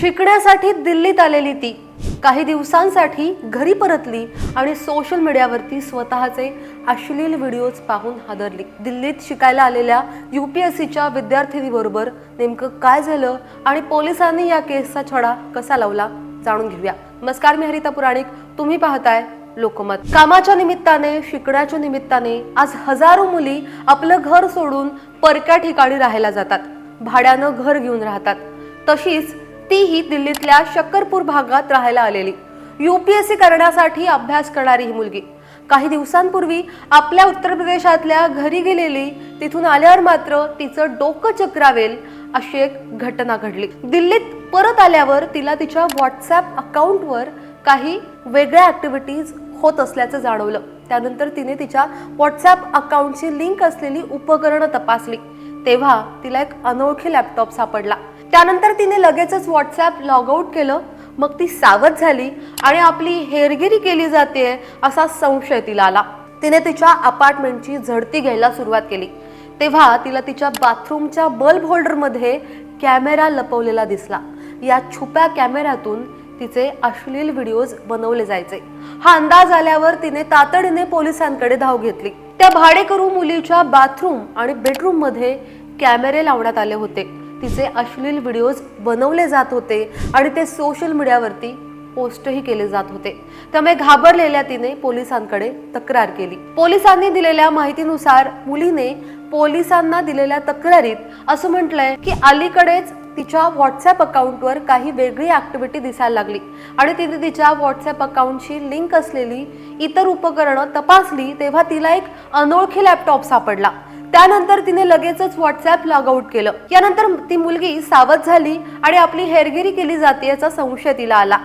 शिकण्यासाठी दिल्लीत आलेली ती. काही दिवसांसाठी घरी परतली आणि सोशल मीडियावरती स्वतःचे अश्लील व्हिडिओज पाहून हादरली. दिल्लीत शिकायला आलेल्या यू पी एस सीच्या विद्यार्थिनीबरोबर नेमकं काय झालं आणि पोलिसांनी या केसचा छडा कसा लावला जाणून घेऊया. नमस्कार मी हरिता पुराणिक. तुम्ही पाहताय लोकमत. कामाच्या निमित्ताने शिकण्याच्या निमित्ताने आज हजारो मुली आपलं घर सोडून परक्या ठिकाणी राहायला जातात. भाड्यानं घर घेऊन राहतात. तशीच तीही दिल्लीतल्या शक्करपूर भागात राहायला आलेली. युपीएससी करण्यासाठी अभ्यास करणारी ही मुलगी. काही दिवसांपूर्वी आपल्या उत्तर प्रदेशातल्या घरी गेलेली तिथून आल्यावर मात्र तिचं डोकं चक्रावेल अशी एक घटना घडली. दिल्लीत परत आल्यावर तिला तिच्या व्हॉट्सॲप अकाउंटवर काही वेगळ्या ऍक्टिव्हिटीज होत असल्याचं जाणवलं. त्यानंतर तिने तिच्या व्हॉट्सॲप अकाउंटची लिंक असलेली उपकरणं तपासली. तेव्हा तिला एक अनोळखी लॅपटॉप सापडला. त्यानंतर तिने लगेचच व्हॉट्सॲप लॉग आऊट केलं. मग ती सावध झाली आणि आपली हेरगिरी केली जाते असा संशय तिला आला. तिने तिच्या अपार्टमेंटची झडती घ्यायला सुरुवात केली. तेव्हा तिला तिच्या बाथरूमच्या बल्ब होल्डरमध्ये कॅमेरा लपवलेला दिसला. या छुप्या कॅमेऱ्यातून तिचे अश्लील व्हिडिओज बनवले जायचे. हा अंदाज आल्यावर तिने तातडीने पोलिसांकडे धाव घेतली. त्या भाडेकरू मुलीच्या बाथरूम आणि बेडरूममध्ये कॅमेरे लावण्यात आले होते. तिचे अश्लील व्हिडिओज बनवले जात होते आणि ते सोशल मीडियावरती पोस्टही केले जात होते. त्यामुळे घाबरलेल्या तिने पोलिसांकडे तक्रार केली. पोलिसांनी दिलेल्या माहितीनुसार मुलीने पोलिसांना दिलेल्या तक्रारीत असं म्हटलंय की अलीकडेच तिच्या व्हॉट्सॲप अकाउंटवर काही वेगळी ऍक्टिव्हिटी दिसायला लागली आणि तिने तिच्या व्हॉट्सॲप अकाउंटशी लिंक असलेली इतर उपकरणं तपासली तेव्हा तिला एक अनोळखी लॅपटॉप सापडला. त्यानंतर तिने लगेचच व्हॉट्सॲप लॉग आऊट केलं. यानंतर ती मुलगी सावध झाली आणि आपली हेरगिरी केली जाते याचा संशय तिला आला.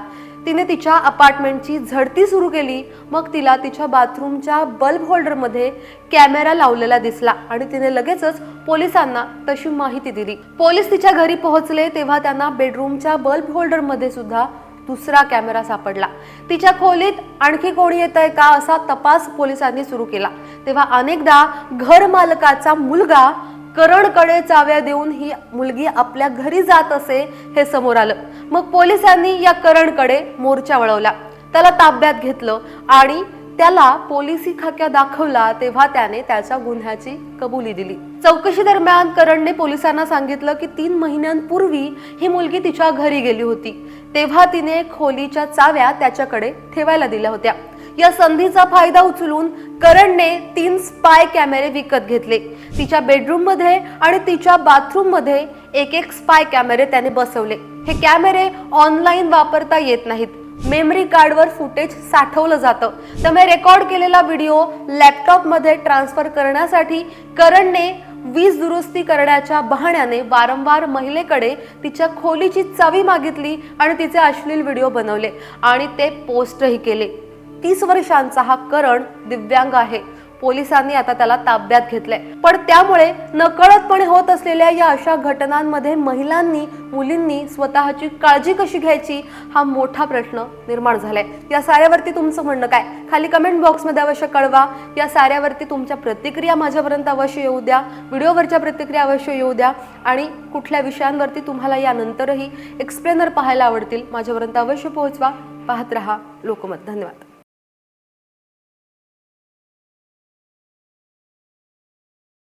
तिने तिच्या अपार्टमेंटची झडती सुरू केली. मग तिला तिच्या बाथरूमच्या बल्ब होल्डरमध्ये कॅमेरा लावलेला दिसला आणि तिने लगेचच पोलिसांना तशी माहिती दिली. पोलीस तिच्या घरी पोहोचले तेव्हा त्यांना बेडरूमच्या बल्ब होल्डरमध्ये सुद्धा दुसरा कॅमेरा सापडला. तिच्या खोलीत आणखी कोणी येत आहे का असा तपास पोलिसांनी सुरू केला. तेव्हा अनेकदा घर मालकाचा मुलगा करणकडे चाव्या देऊन ही मुलगी आपल्या घरी जात असे हे समोर आलं. मग पोलिसांनी या करणकडे मोर्चा वळवला. त्याला ताब्यात घेतलं आणि त्याला पोलिसी खाक्या दाखवला तेव्हा त्याने त्याच्या गुन्ह्याची कबुली दिली. चौकशी दरम्यान करणने पोलिसांना सांगितलं की तीन महिन्यांपूर्वी ही मुलगी तिच्या घरी गेली होती. तेव्हा तिने खोलीच्या चाव्या त्याच्याकडे ठेवायला दिल्या होत्या. या संधीचा फायदा उचलून करणने तीन स्पाय कॅमेरे विकत घेतले. तिच्या बेडरूममध्ये आणि तिच्या बाथरूममध्ये एक एक स्पाय कॅमेरे त्याने बसवले. हे कॅमेरे ऑनलाईन वापरता येत नाहीत. मेमरी कार्डवर फुटेज साठवलं जातं. त्यामुळे रेकॉर्ड केलेला व्हिडिओ लॅपटॉपमध्ये ट्रान्सफर करण्यासाठी करणने वीज दुरुस्ती करण्याच्या बहाण्याने वारंवार महिलेकडे तिच्या खोलीची चावी मागितली आणि तिचे अश्लील व्हिडिओ बनवले. आणि ते पोस्टही केले. तीस वर्षांचा हा करण दिव्यांग आहे. पोलिसांनी आता त्याला ताब्यात घेतलंय. पण त्यामुळे नकळतपणे होत असलेल्या या अशा घटनांमध्ये महिलांनी मुलींनी स्वतःची काळजी कशी घ्यायची हा मोठा प्रश्न निर्माण झालाय. या साऱ्यावरती तुमचं म्हणणं काय? खाली कमेंट बॉक्समध्ये अवश्य कळवा. या साऱ्यावरती तुमच्या प्रतिक्रिया माझ्यापर्यंत अवश्य येऊ द्या. व्हिडिओवरच्या प्रतिक्रिया अवश्य येऊ द्या. आणि कुठल्या विषयांवरती तुम्हाला यानंतरही एक्सप्लेनर पाहायला आवडतील माझ्यापर्यंत अवश्य पोहोचवा. पाहत रहा लोकमत. धन्यवाद.